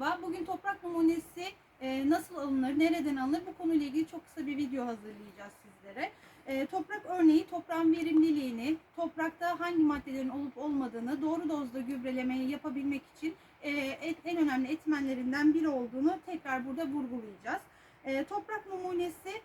Merhaba, bugün toprak numunesi e, nasıl alınır, nereden alınır bu konuyla ilgili çok kısa bir video hazırlayacağız sizlere. E, toprak örneği toprağın verimliliğini, toprakta hangi maddelerin olup olmadığını doğru dozda gübrelemeyi yapabilmek için e, en önemli etmenlerinden biri olduğunu tekrar burada vurgulayacağız. Toprak numunesi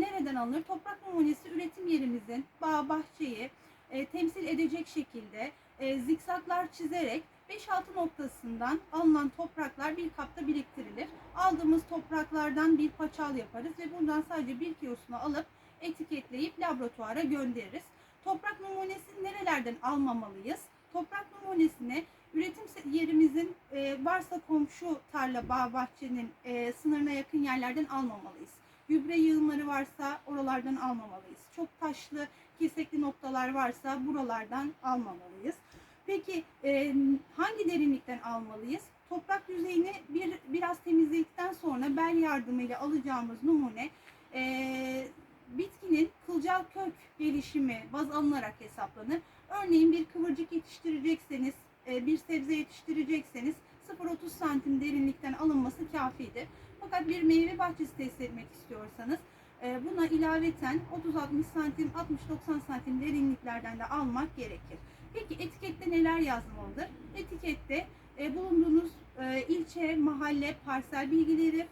nereden alınır? Toprak numunesi üretim yerimizin bağ, bahçeyi e, temsil edecek şekilde e, zikzaklar çizerek 5-6 noktasından alınan topraklar bir kapta biriktirilir. Aldığımız topraklardan bir paçal yaparız ve buradan sadece bir kilosunu alıp etiketleyip laboratuvara göndeririz. Toprak numunesini nerelerden almamalıyız? Toprak numunesini üretim yerimizin e, varsa komşu tarla, bağ, bahçenin e, sınırına yakın yerlerden almamalıyız. Gübre yığınları varsa oralardan almamalıyız. Çok taşlı, kesekli noktalar varsa buralardan almamalıyız. Peki e, hangi derinlikten almalıyız? Toprak yüzeyini bir biraz temizledikten sonra bel yardımıyla alacağımız numune e, bitkinin kılcal kök gelişimi baz alınarak hesaplanır. Örneğin bir kıvırcık yetiştirecekseniz, e, bir sebze yetiştirecekseniz 0-30 santim derinlikten alınması kafidir. Fakat bir meyve bahçesi tesis etmek istiyorsanız e, buna ilaveten 30-60 santim, 60-90 santim derinliklerden de almak gerekir. Peki etikette neler yazmalıdır? Etikette e, bulunduğunuz e, ilçe, mahalle, parsel bilgileri,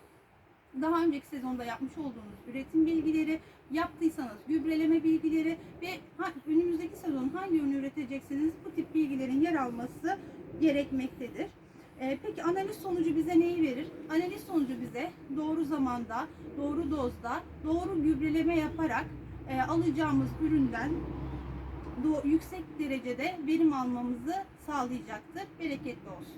daha önceki sezonda yapmış olduğunuz üretim bilgileri, yaptıysanız gübreleme bilgileri ve önümüzdeki sezon hangi ürünü üretecekseniz bu tip bilgilerin yer alması gerekmektedir. E, peki analiz sonucu bize neyi verir? Analiz sonucu bize doğru zamanda, doğru dozda, doğru gübreleme yaparak e, alacağımız üründen yüksek derecede verim almamızı sağlayacaktır. Bereketli olsun.